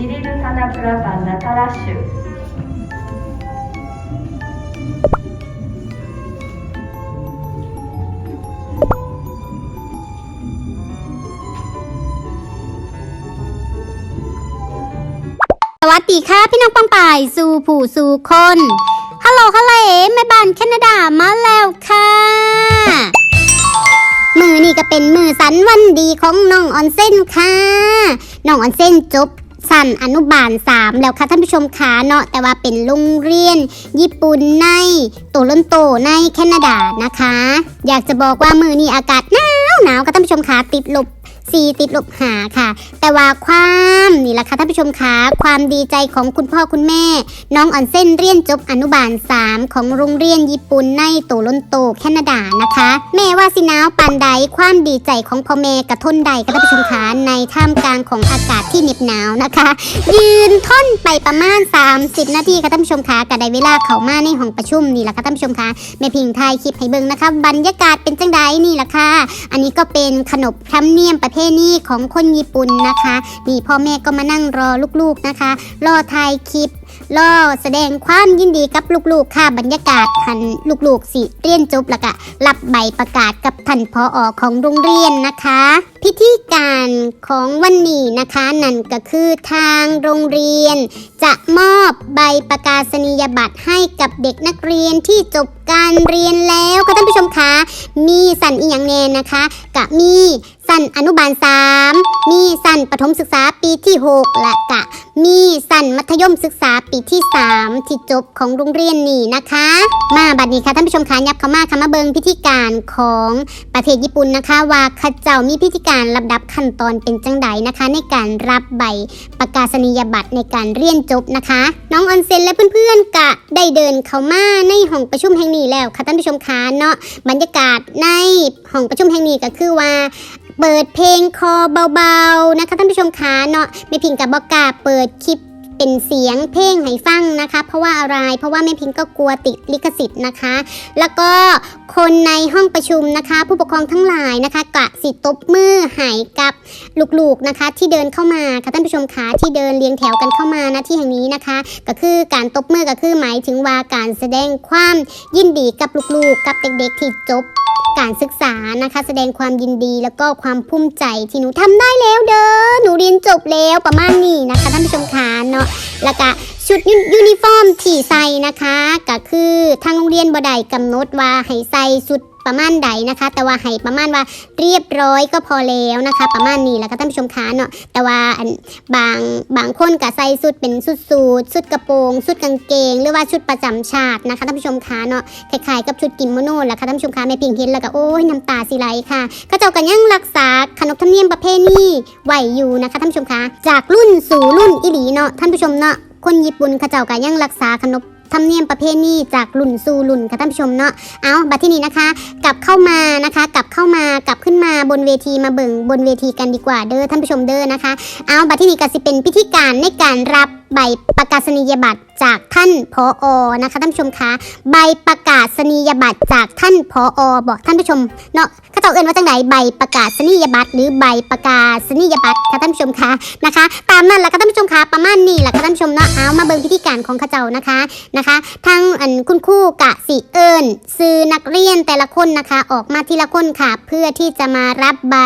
シリルタナプラパンナタラッシュ สวัสดีค่ะพี่น้องปังป่ายสู่ผู้สู่คน ฮัลโหลฮัลโหลแม่บ้านแคนาดามาแล้วค่ะ มือนี่ก็เป็นมือสันวันดีของน้องออนเส้นค่ะ น้องออนเส้นจบ สั้นอนุบาล 3 แล้วค่ะท่านผู้ชมขาเนาะแต่ว่าเป็นโรงเรียน ญี่ปุ่นในโตลอนโตในแคนาดานะคะ อยากจะบอกว่ามือนี่อากาศหนาวหนาวค่ะท่านผู้ชมขาติดลบ สี่ติดลบหาค่ะ แต่ว่าความนี่แหละค่ะท่านผู้ชมคะความดีใจของคุณพ่อคุณแม่ น้องออนเส้นเรียนจบอนุบาล 3 ของโรงเรียนญี่ปุ่นในโตลอนโตแคนาดานะคะ แม่ว่าสิหนาวปานใดความดีใจของพ่อแม่กระทนใดค่ะท่านผู้ชมคะในท่ามกลางของอากาศที่เหน็บหนาวนะคะ ยืนทนไปประมาณ 30 นาทีค่ะท่านผู้ชมคะกะได้เวลาเข้ามาในห้องประชุมนี่แหละค่ะท่านผู้ชมคะแม่พิงไทยคลิปให้เบิ่งนะคะบรรยากาศเป็นจังใดนี่แหละค่ะอันนี้ก็เป็นขนบธรรมเนียมประเพณีของคนญี่ปุ่นนะคะ นี่พ่อแม่ก็มานั่งรอลูกๆนะคะ รอถ่ายคลิป รอแสดงความยินดีกับลูกๆค่ะบรรยากาศทันลูกๆสิเรียนจบแล้วก็รับใบประกาศกับท่านพออของโรงเรียนนะคะ พิธีการของวันนี้นะคะนั่นก็คือทางโรงเรียน จะมอบใบประกาศนียบัตรให้กับเด็กนักเรียนที่จบการเรียนแล้วค่ะท่านผู้ชมคะมีสันอีหยังแน่นะคะกะมีสันอนุบาล 3 มีสันประถมศึกษาปีที่ 6 และกะ มีสั่นมัธยมศึกษาปีที่ 3 ที่จบของโรงเรียนนี่นะคะ มาบัดนี้ค่ะท่านผู้ชมคะยับเข้ามาค่ะมาเบิงพิธีการของประเทศญี่ปุ่นนะคะว่าข้าเจ้ามีพิธีการลำดับขั้นตอนเป็นจังใดนะคะ ในการรับใบประกาศนียบัตรในการเรียนจบนะคะ น้องออนเซนและเพื่อนๆกะได้เดินเข้ามาในห้องประชุมแห่งนี้แล้วค่ะท่านผู้ชมคะเนาะบรรยากาศในห้องประชุมแห่งนี้ก็คือว่า เปิดเพลงคอเบาๆนะคะท่านผู้ชมคะเนาะไม่พิงกับบอกกาเปิดคลิปเป็นเสียงเพลงให้ฟังนะคะ เพราะว่าอะไรเพราะว่าแม่พิงก็กลัวติดลิขสิทธิ์นะคะ แล้วก็คนในห้องประชุมนะคะ ผู้ปกครองทั้งหลายนะคะกะสิตบมือหายกับลูกๆนะคะ ที่เดินเข้ามาค่ะท่านผู้ชมคะที่เดินเรียงแถวกันเข้ามานะที่แห่งนี้นะคะ ก็คือการตบมือก็คือหมายถึงว่าการแสดงความยินดีกับลูกๆ กับเด็กๆที่จบ การศึกษานะคะ แสดงความยินดีแล้วก็ความภูมิใจที่หนูทำได้แล้วเด้อหนูเรียนจบแล้วประมาณนี้นะคะท่านผู้ชมคะเนาะแล้วก็ชุดยูยูนิฟอร์มที่ใส่นะคะก็คือทางโรงเรียนบ่ได้กำหนดว่าให้ใส่ชุด ประมาณใดนะคะ แต่ว่าให้ประมาณว่าเรียบร้อยก็พอแล้วนะคะ ประมาณนี้แล้วก็ท่านผู้ชมคะเนาะแต่ว่าบางบางคนก็ใส่ชุดเป็นชุดสูทชุดกระโปรงชุดกางเกง หรือว่าชุดประจำชาตินะคะท่านผู้ชมคะเนาะคล้ายๆกับชุดกิมโมโนแหละค่ะท่านผู้ชมคะแม่พิงเห็นแล้วก็โอ้ยน้ำตาสิไหลค่ะก็เจ้ากันยังรักษาขนบธรรมเนียมประเพณีไหวอยู่นะคะท่านผู้ชมคะจากรุ่นสู่รุ่นอีหลีเนาะท่านผู้ชมเนาะคนญี่ปุ่นเขาเจ้ากันยังรักษาขนบ ธรรมเนียมประเพณีจากรุ่นสู่รุ่นค่ะท่านผู้ชมเนาะเอาบัดที่นี้นะคะ กลับเข้ามานะคะ กลับเข้ามากลับขึ้นมาบนเวทีมาเบิ่งบนเวทีกันดีกว่าเด้อท่านผู้ชมเด้อนะคะ เอาบัดที่นี้ก็สิเป็นพิธีการในการรับใบประกาศนียบัตรจากท่านผออนะคะท่านผู้ชมคะใบประกาศนียบัตรจากท่านผออบอกท่านผู้ชมเนาะเขาเจ้าเอ่นว่าจังไดใบประกาศนียบัตรหรือใบประกาศนียบัตรค่ะท่านผู้ชมคะนะคะ ตามนั้นแหละค่ะท่านผู้ชมคะประมาณนี้แหละค่ะท่านผู้ชมเนาะเอามาเบิ่งพิธีการของเขาเจ้านะคะนะคะ ทั้งอันคุณครูกะสิเอิญซื้อนักเรียนแต่ละคนนะคะ ออกมาทีละคนค่ะ เพื่อที่จะมารับใบ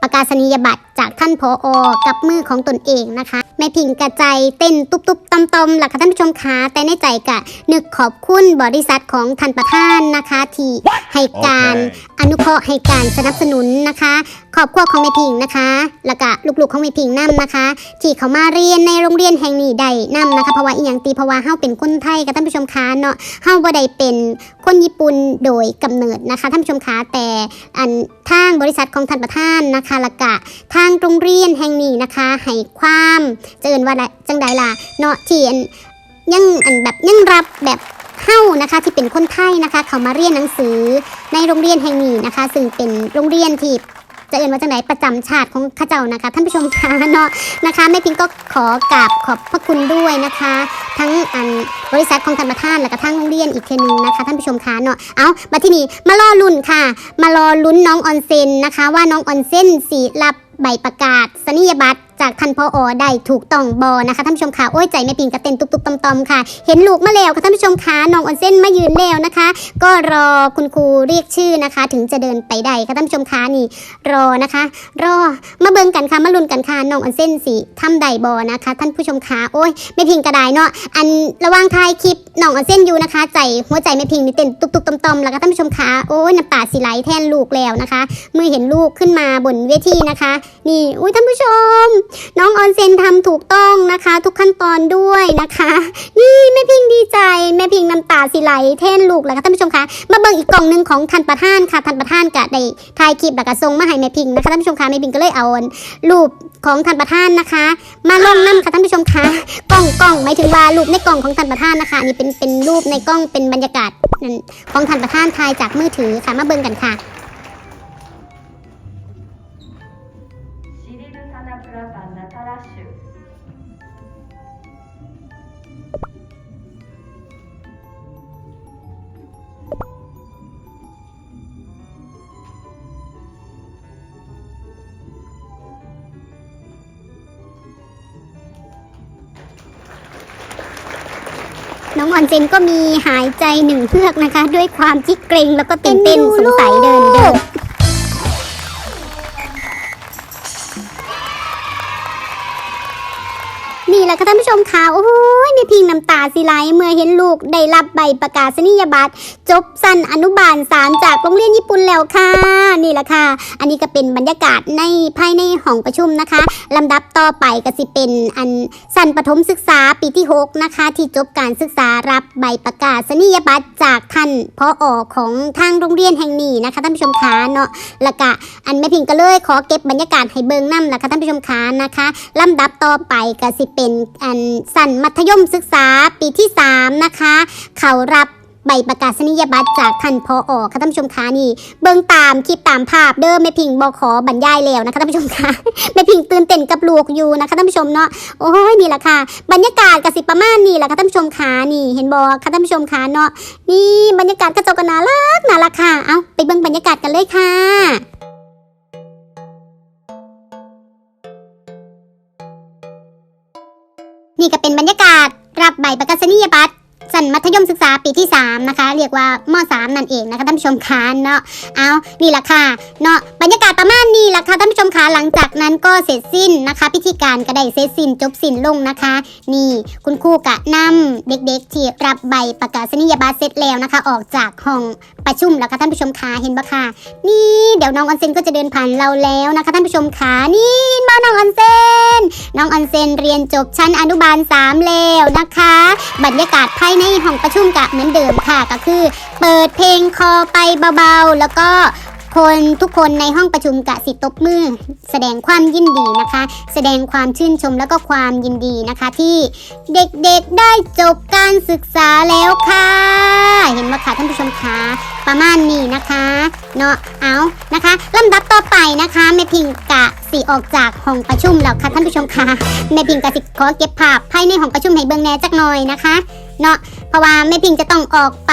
ประกาศนียบัตร จากท่านผออกับมือของตนเองนะคะแม่พิงกระใจเต้นตุบๆตำๆแหละค่ะท่านผู้ชมคะแต่ในใจกะนึกขอบคุณบริษัทของท่านประธานนะคะ ที่ให้การ Okay. อนุเคราะห์ให้การสนับสนุนนะคะครอบครัวของแม่พิงนะคะแล้วก็ลูกๆของแม่พิงนํนะคะ ที่เขามาเรียนในโรงเรียนแห่งนี้ได้นํนะคะเพราะว่าอีหยังตีเพราะว่าเฮาเป็นคนไทยกับท่านผู้ชมคะเนาะเฮาบ่ได้เป็นคนญี่ปุ่นโดยกำเนิดนะคะท่านผู้ชมคะแต่อันทางบริษัทของท่านประธานนะคะละกะทางโรงเรียนแห่งนี้นะคะให้ความเจริญว่าจังใดล่ะเนาะที่อันยังอันแบบยังรับแบบเฮ้านะคะที่เป็นคนไทยนะคะ เขามาเรียนหนังสือในโรงเรียนแห่งนี้นะคะ ซึ่งเป็นโรงเรียนที่จะเอ่นว่าจังไหนประจำชาติของข้าเจ้านะคะ ท่านผู้ชมคะเนาะนะคะแม่พิงก็ขอกราบขอบพระคุณด้วยนะคะ ทั้งอันบริษัทของธรรมทานและก็ทั้งโรงเรียนอีกเทอนึงนะคะ ท่านผู้ชมคะเนาะเอาบัดที่นี้มารอลุ้นค่ะ มารอลุ้นน้องออนเซนนะคะ ว่าน้องออนเซนสีรับ ใบประกาศสนียบัตร จากท่านพออได้ถูกต้องบอนะคะท่านผู้ชมค่ะโอ้ยใจแม่พิงกระเต้นตุบๆตอมๆค่ะ เห็นลูกมาแล้วค่ะท่านผู้ชมค่ะน้องออนเส้นมายืนแล้วนะคะ ก็รอคุณครูเรียกชื่อนะคะ ถึงจะเดินไปได้ค่ะท่านผู้ชมค่ะนี่ รอนะคะ รอมาเบิ่งกันค่ะมาลุ้นกันค่ะน้องออนเส้นสิทำได้บอนะคะ ท่านผู้ชมค่ะโอ้ยแม่พิงกระไดเนาะอันระว่างทายคลิปน้องออนเส้นอยู่นะคะ ใจหัวใจแม่พิงนี่เต้นตุบๆตอมๆแล้วก็ท่านผู้ชมค่ะโอ้ยน้ำตาสิไหลแทนลูกแล้วนะคะเมื่อเห็นลูกขึ้นมาบนเวทีนะคะ นี่อุ้ยท่านผู้ชมน้องออนเซนทำถูกต้องนะคะ ทุกขั้นตอนด้วยนะคะ นี่แม่พิงดีใจแม่พิงน้ำตาสิไหลแท่นลูกแล้วค่ะท่านผู้ชมคะมาเบิ่งอีกกล่องหนึ่งของทันประธานค่ะทันประธานกะได้ถ่ายคลิปแล้วก็ส่งมาให้แม่พิงนะคะท่านผู้ชมคะแม่พิงก็เลยเอารูปของทันประธานนะคะ มาลงน้ำค่ะท่านผู้ชมคะกล่องกล่องหมายถึงว่ารูปในกล่องของทันประธานนะคะนี่เป็นเป็นรูปในกล้องเป็นบรรยากาศของทันประธานถ่ายจากมือถือค่ะมาเบิ่งกันค่ะ น้องออนเจนก็มีหายใจหนึ่งเพือกนะคะ ด้วยความที่เกรงแล้วก็ตื่นเต้นสงสัยเดินเดินนี่แหละค่ะท่านผู้ชมค่ะโอ้ย แม่พิงน้ำตาสิไหลเมื่อเห็นลูกได้รับใบประกาศนียบัตรจบสั้นอนุบาล 3 จากโรงเรียนญี่ปุ่นแล้วค่ะนี่แหละค่ะ อันนี้ก็เป็นบรรยากาศในภายในห้องประชุมนะคะลำดับต่อไปก็สิเป็นอันสั้นประถมศึกษาปีที่ 6 นะคะ ที่จบการศึกษารับใบประกาศนียบัตรจากท่านพอออของทางโรงเรียนแห่งนี้นะคะท่านผู้ชมคะเนาะล้วก็อันแม่พิงก็เลยขอเก็บบรรยากาศให้เบิงนำนะคะท่านผู้ชมคะนะคะลำดับต่อไปก็สิเป็นอันสั้นมัธยมศึกษาปีที่ 3 นะคะ เขารับใบประกาศนียบัตรจากท่านพออค่ะท่านผู้ชมคะนี่ เบิ่งตามคลิปตามภาพเด้อแม่พิงบอขอบรรยายแล้วนะคะท่านผู้ชมคะแม่พิงตื่นเต้นกับลูกอยู่นะคะท่านผู้ชมเนาะโอ้ยนี่แหละค่ะ บรรยากาศกสิประมาณนี่แหละค่ะท่านผู้ชมคะนี่ เห็นบอค่ะท่านผู้ชมคะเนาะนี่บรรยากาศกระจกกันน่ารักน่ารักค่ะเอาไปเบิ่งบรรยากาศกันเลยค่ะ นี่ก็เป็นบรรยากาศ รับใบประกาศนียบัตรสันมัธยมศึกษาปีที่ 3 นะคะ เรียกว่าม3นั่นเองนะคะท่านผู้ชมคะเนาะเอานี่แหละค่ะเนาะบรรยากาศประมาณนี้แหละค่ะท่านผู้ชมคะหลังจากนั้นก็เสร็จสิ้นนะคะ พิธีการก็ได้เสร็จสิ้นจบสิ้นลงนะคะ นี่คุณครูกะนำเด็กๆที่รับใบประกาศนียบัตรเสร็จแล้วนะคะ ออกจากห้อง ประชุมแล้วค่ะท่านผู้ชมขาเห็นปะค่ะ นี่เดี๋ยวน้องออนเซนก็จะเดินผ่านเราแล้วนะคะท่านผู้ชมขานี่มาน้องออนเซนน้องออนเซนเรียนจบชั้นอนุบาล3แล้วนะคะ บรรยากาศภายในห้องประชุมกะเหมือนเดิมค่ะก็คือ เปิดเพลงคอไปเบาๆ แล้วก็ คนทุกคนในห้องประชุมกะสิตบมือ แสดงความยินดีนะคะ แสดงความชื่นชมแล้วก็ความยินดีนะคะ ที่เด็กๆได้จบการศึกษาแล้วค่ะ เห็นไหมคะท่านผู้ชมคะประมาณนี้นะคะเนาะเอานะคะลำดับต่อไปนะคะแม่พิงกะสิออกจากห้องประชุมแล้วค่ะท่านผู้ชมคะแม่พิงกะสิขอเก็บภาพภายในห้องประชุมให้เบิ่งแน่จักหน่อยนะคะเนาะ เพราะว่าแม่พิงจะต้องออกไป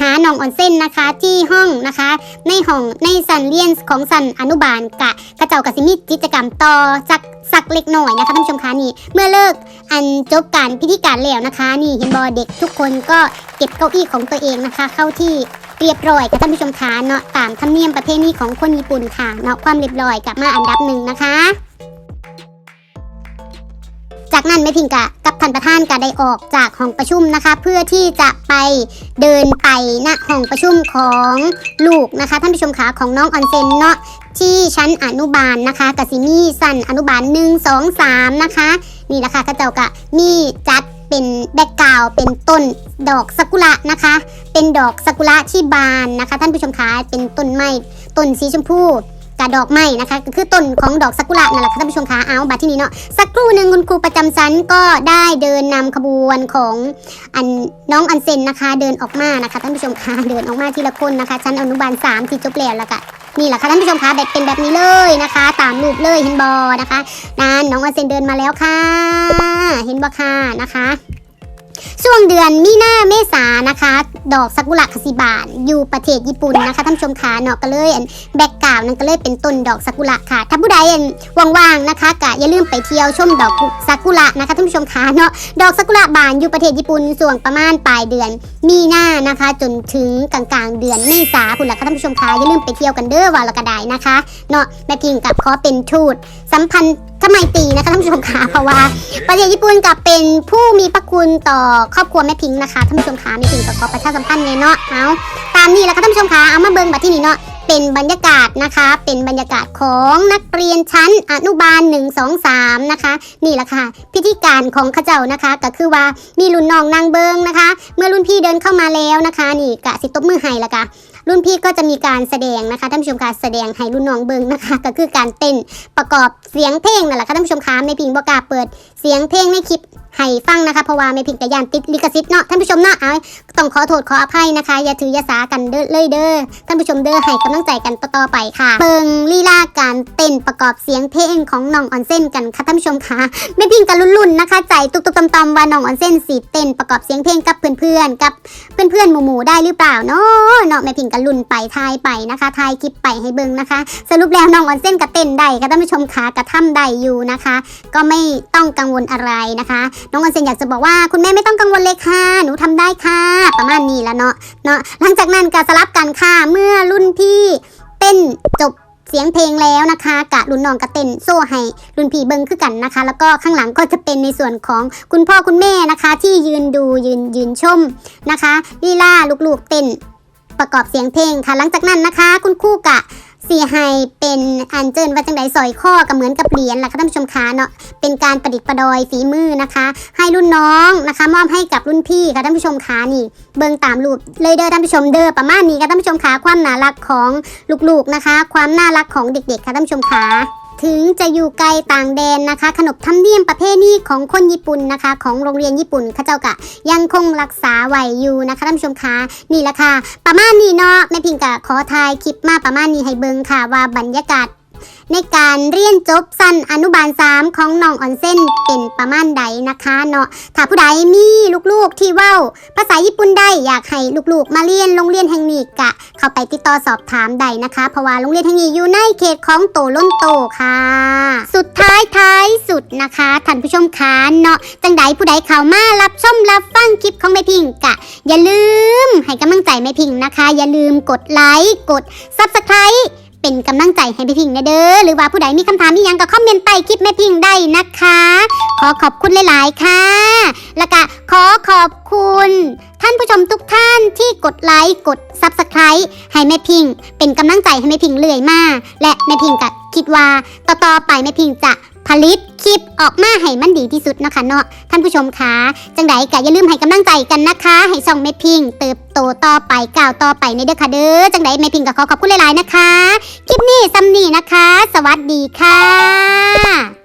หาน้องออนเส้นนะคะ ที่ห้องนะคะ ในห้องในสันเรียนของสันอนุบาลกะกระเจ้ากะสิมีกิจกรรมต่อสักสักเล็กหน่อยนะคะท่านผู้ชมคะนี่ เมื่อเลิกอันจบการพิธีการแล้วนะคะ นี่เห็นบอเด็กทุกคนก็เก็บเก้าอี้ของตัวเองนะคะ เข้าที่เรียบร้อยค่ะท่านผู้ชมคะเนาะตามธรรมเนียมประเพณีของคนญี่ปุ่นค่ะเนาะความเรียบร้อยกลับมาอันดับหนึ่งนะคะ จากนั้นแม่พิงกะกับท่านประธานก็ได้ออกจากห้องประชุมนะคะ เพื่อที่จะไปเดินไปณห้องประชุมของลูกนะคะ ท่านผู้ชมขาของน้องออนเซนเนาะที่ชั้นอนุบาลนะคะกสิมีสันอนุบาล1 2 3นะคะนี่แหละค่ะกระเจ้ากะมีจัดเป็นแบ็กกราวเป็นต้นดอกซากุระนะคะ เป็นดอกซากุระที่บานนะคะ ท่านผู้ชมคะเป็นต้นไม้ต้นสีชมพู กับดอกไม้นะคะก็คือต้นของดอกซากุระนั่นแหละค่ะท่านผู้ชมคะเอาบัดที่นี้เนาะสักครู่หนึ่งคุณครูประจำชั้นก็ได้เดินนำขบวนของอันน้องอันเซนนะคะ เดินออกมานะคะท่านผู้ชมคะเดินออกมาทีละคนนะคะ ชั้นอนุบาลสามที่จบแล้วล้วก็นี่แหละค่ะท่านผู้ชมคะแบบเป็นแบบนี้เลยนะคะ ตามรูปเลยเห็นบอนะคะนั่นน้องอันเซนเดินมาแล้วค่ะ เห็นบอค่ะนะคะ ช่วงเดือนมีนาเมษานะคะ ดอกซากุระคาซิบานอยู่ประเทศญี่ปุ่นนะคะท่านผู้ชมคะเนาะก็เลยอันแบ็กกราวนั่นก็เลยเป็นต้นดอกซากุระค่ะ ถ้าผู้ใดอันว่างๆนะคะกะอย่าลืมไปเที่ยวชมดอกซากุระนะคะท่านผู้ชมคะเนาะดอกซากุระบานอยู่ประเทศญี่ปุ่นส่วงประมาณปลายเดือน มีนานะคะ จนถึงกลางๆ เดือนเมษาพุ่นละค่ะท่านผู้ชมคะอย่าลืมไปเที่ยวกันเด้อว่าละกระได้นะคะเนาะแม่พิงกับขอเป็นทูต สัมพันธ์ทำไมตีนะคะท่านผู้ชมคะเพราะว่าประเทศญี่ปุ่นกับเป็นผู้มีพระคุณต่อครอบครัวแม่พิงนะคะท่านผู้ชมคะแม่พิงก็ขอประชาสัมพันธ์ไงเนาะเอาตามนี้แล้วค่ะท่านผู้ชมคะเอามาเบิ่งบัดที่นี่เนาะเป็นบรรยากาศนะคะ เป็นบรรยากาศของนักเรียนชั้นอนุบาล 1 2 3 นะคะ นี่แหละค่ะ พิธีการของข้าเจ้านะคะ ก็คือว่ามีรุ่นน้องนางเบิงนะคะ เมื่อรุ่นพี่เดินเข้ามาแล้วนะคะ นี่กะสิตบมือให้ละกะ รุ่นพี่ก็จะมีการแสดงนะคะท่านผู้ชมคะแสดงให้รุ่นน้องเบิงนะคะ ก็คือการเต้นประกอบเสียงเพลงนั่นแหละค่ะท่านผู้ชมคะแม่พิงบอกาเปิดเสียงเพลงในคลิป ให้ฟังนะคะเพราะว่าแม่พิงกะยานติดลิขสิทธิ์เนาะท่านผู้ชมเนาะเอาต้องขอโทษขออภัยนะคะ อย่าถืออย่าสากันเด้อเลยเด้อท่านผู้ชมเด้อให้กำลังใจกันต่อไปค่ะเบิงลีลาการเต้นประกอบเสียงเพลงของน้องออนเซนกันค่ะท่านผู้ชมคะแม่พิงกันลุ่นๆนะคะ ใจตุกๆตอมๆว่าน้องออนเซนสีเต้นประกอบเสียงเพลงกับเพื่อนๆกับเพื่อนๆหมู่ๆได้หรือเปล่าเนาะเนาะแม่พิงกันลุ่นไปทายไปนะคะทายคลิปไปให้เบิ่งนะคะ สรุปแล้วน้องออนเซนกับเต้นได้ค่ะท่านผู้ชมคะกระทำได้อยู่นะคะ ก็ไม่ต้องกังวลอะไรนะคะน้องออนเซนอยากจะบอกว่าคุณแม่ไม่ต้องกังวลเลยค่ะ หนูทำได้ค่ะ ประมาณนี้แล้วเนาะเนาะหลังจากนั้นก็สลับกันค่ะเมื่อรุ่นพี่เต้นจบเสียงเพลงแล้วนะคะกะรุ่นน้องก็เต้นโซ่ให้รุ่นพี่เบิ้งคือกันนะคะ แล้วก็ข้างหลังก็จะเป็นในส่วนของคุณพ่อคุณแม่นะคะ ที่ยืนดูยืนยืนชมนะคะลีลาลูกๆเต้นประกอบเสียงเพลงค่ะ หลังจากนั้นนะคะ คุณครู่กะ เสีไฮเป็นอันเจินว่าจังไดสอยข้อก็เหมือนกับเหรียญล่ะค่ะท่านผู้ชมคะเนาะเป็นการประดิษฐ์ประดอยฝีมือนะคะ ให้รุ่นน้องนะคะ มอบให้กับรุ่นพี่ค่ะท่านผู้ชมคะนี่ เบิ่งตามรูปเลยเด้อท่านผู้ชมเด้อประมาณนี้ค่ะท่านผู้ชมคะความน่ารักของลูกๆนะคะ ความน่ารักของเด็กๆค่ะท่านผู้ชมคะ ถึงจะอยู่ไกลต่างแดนนะคะ ขนบธรรมเนียมประเพณีของคนญี่ปุ่นนะคะ ของโรงเรียนญี่ปุ่นข้าเจ้ากะยังคงรักษาไว้อยู่นะคะท่านผู้ชมคะนี่แหละค่ะ ประมาณนี้เนาะแม่พิงกะขอทายคลิปมาประมาณนี้ให้เบิงค่ะว่าบรรยากาศ ในการเรียนจบสั้นอนุบาล3ของน้องออนเซนเป็นประมาณใดนะคะเนาะถ้าผู้ใดมีลูกๆที่เว้า ภาษาญี่ปุ่นได้อยากให้ลูกๆ มาเรียนโรงเรียนแห่งนี้กะ เข้าไปติดต่อสอบถามได้นะคะ เพราะว่าโรงเรียนแห่งนี้อยู่ในเขตของโตล้นโตค่ะ สุดท้ายท้ายสุดนะคะท่านผู้ชมคะเนาะจังใดผู้ใดเข้ามารับชมรับฟังคลิปของแม่พิงกะ อย่าลืมให้กำลังใจแม่พิงนะคะ อย่าลืมกดไลค์กด Subscribe เป็นกำลังใจให้แม่พิงนะเด้อหรือว่าผู้ใดมีคำถามมียังก็คอมเมนต์ใต้คลิปแม่พิงได้นะคะ ขอขอบคุณหลายๆค่ะ แล้วก็ขอขอบคุณ ท่านผู้ชมทุกท่านที่กดไลค์กด s u b สไครต์ให้แม่พิง เป็นกำลังใจให้แม่พิงเรื่อยมาและแม่พิงก็คิดว่าต่อๆไปแม่พิงจะ ผลิตคลิปออกมาให้มันดีที่สุดนะคะเนาะท่านผู้ชมคะจังใดก็อย่าลืมให้กำลังใจกันนะคะ ให้ช่องเมพิงเติบโตต่อไปก้าวต่อไปในเด้อค่ะเด้อจังใดเมพิงก็ขอขอบคุณหลายๆนะคะ คลิปนี้ซัมนี่นะคะ สวัสดีค่ะ